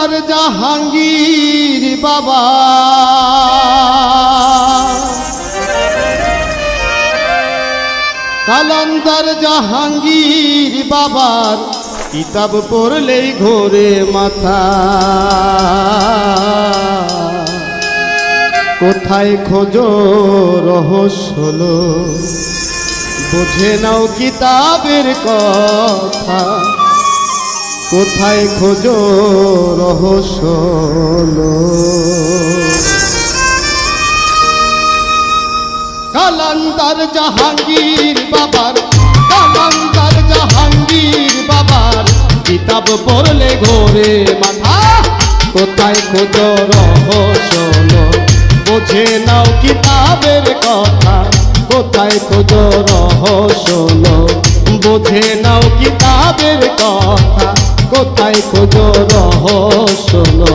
কালান্দার জাহাঙ্গীর বাবা। কালান্দার জাহাঙ্গীর বাবার কিতাব পড়লেই ঘোরে মাথা। কোথায় খোঁজো রহস্যলো বুঝে নাও কিতাবের কথা। কোথায় খোঁজো রহস্যলো কালান্দার জাহাঙ্গীর বাবার, কালান্দার জাহাঙ্গীর বাবার, কিতাব পড়লে ঘোরে মাথা। কোথায় খোঁজো রহস্যলো বুঝে নাও কিতাবের কথা। কোথায় খোঁজো রহস্যলো বুঝে নাও কিতাবের কথা। কোথায় খোঁজ রহস্যলো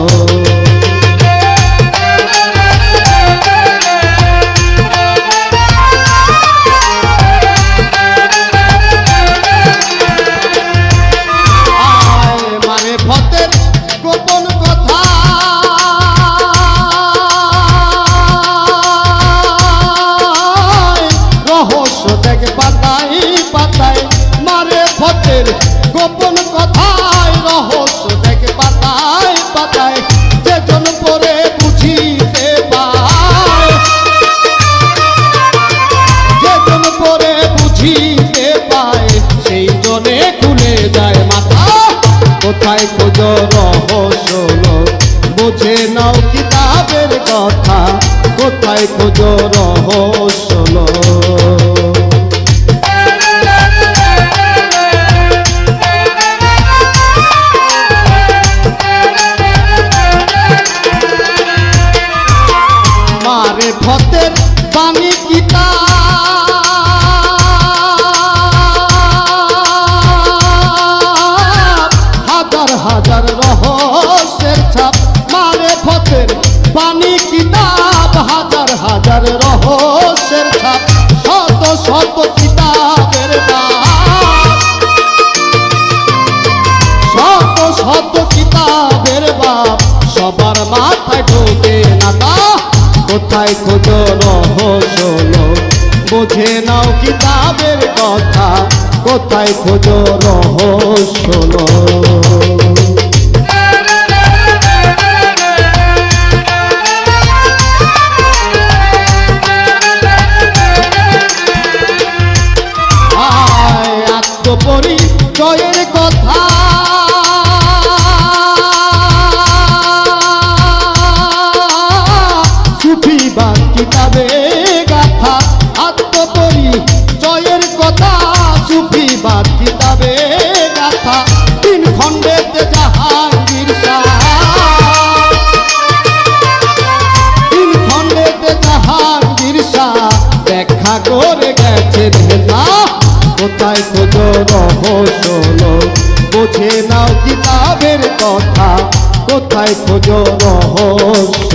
কোথায় খোঁজ রহস্য বুঝে নাও কিতাবের কথা। কোথায় খোঁজ রহস্য আত্মপরিচয়ের কথা। বোঝে নাও কিতাবের কথা। কোথায় খোঁজ রহস্য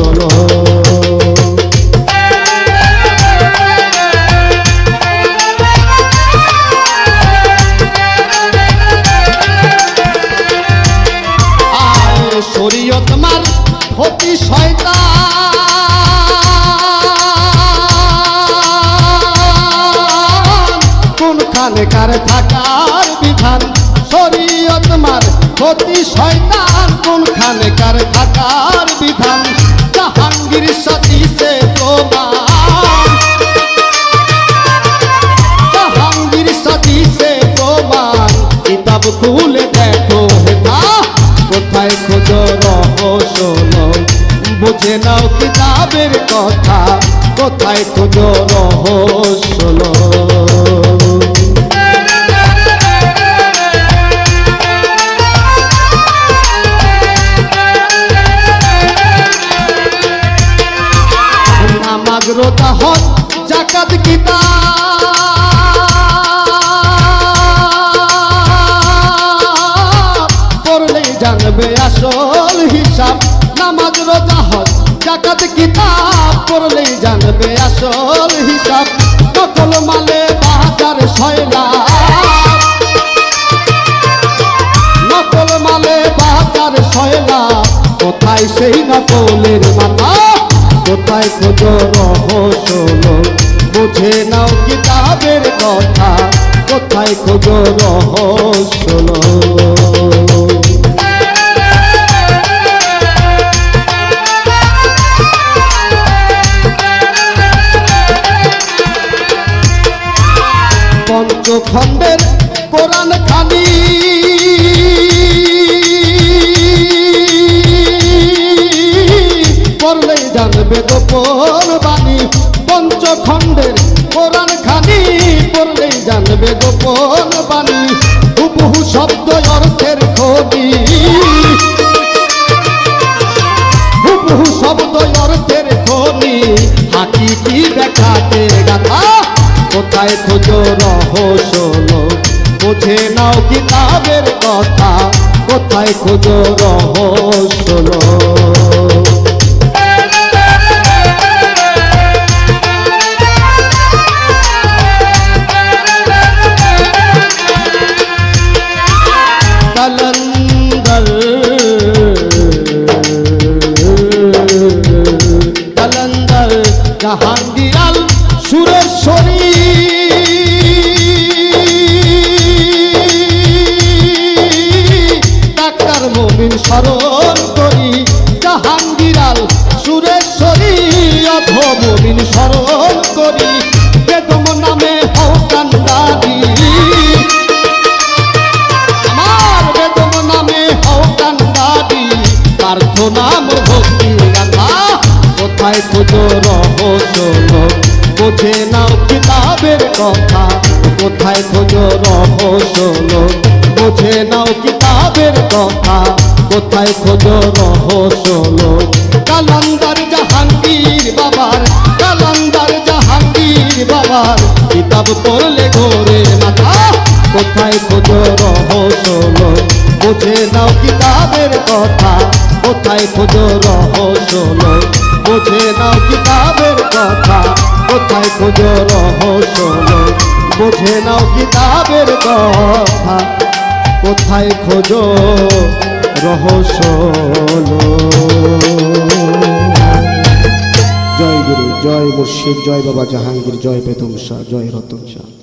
শরীয়ত মার কার থাকার বিধান? শরীয়ত মার হতি শয়তান কোনখানে? কার থাকার বিধান? জাহাঙ্গীর সতীশে প্রমাণ। জাহাঙ্গীর সতীশে প্রমাণ। কিতাব খুলে দেখো হেতা কোথায় খোঁজ রহস্য বুঝে নাও কিতাবের কথা। কোথায় খোঁজ রহস্য জাকাত কিতাব পড়লেই জানবে আসল হিসাব। নামাজ, রোজা, হজ জাকাত কিতাব। পড়লেই জানবে আসল হিসাব। নকল মালে বাজার শয়লা নকল মালে বাজার শয়লা কোথায় সেই নকলের মাথা? কোথায় খোঁজো রহস্য বুঝে নাও কিতাবের কথা। কোথায় খোঁজো রহস্য পঞ্চখণ্ডের জানবে গোপন বাণী। পঞ্চখণ্ডের কোরআন খানি পড়লেই জানবে গোপন বাণী। হুবহু শব্দ অর্থের খনি। হুবহু শব্দ অর্থের খনি। হাকি কি দেখাতে গাথা, কোথায় খোঁজো রহস্য বুঝে নাও কিতাবের কথা, কোথায় খোঁজো রহস্য জাহাঙ্গীরাল সুরেশ্বরী। ডাক্তার মমিন স্মরণ করি জাহাঙ্গীরাল সুরেশ্বরী অধ মমিন স্মরণ করি। কিতাবের কথা, কোথায় খোঁজো রহস্য বোঝে নাও কিতাবের কথা, কোথায় খোঁজো রহস্য কালান্দার জাহাঙ্গীর বাবার, কালান্দার জাহাঙ্গীর বাবার কিতাব পড়লে ঘোরে মাথা। কোথায় খোঁজো রহস্য বুঝে নাও কিতাবের কথা, কোথায় খোঁজো রহস্য বুঝে নাও কিতাবের কথা। কোথায় খোঁজো রহস্য বুঝে নাও কিতাবের কথা। কোথায় খোঁজো রহস্য জয় গুরু, জয় মুর্শিদ, জয় বাবা জাহাঙ্গীর, জয় বেদম শাহ, জয় রতন শাহ।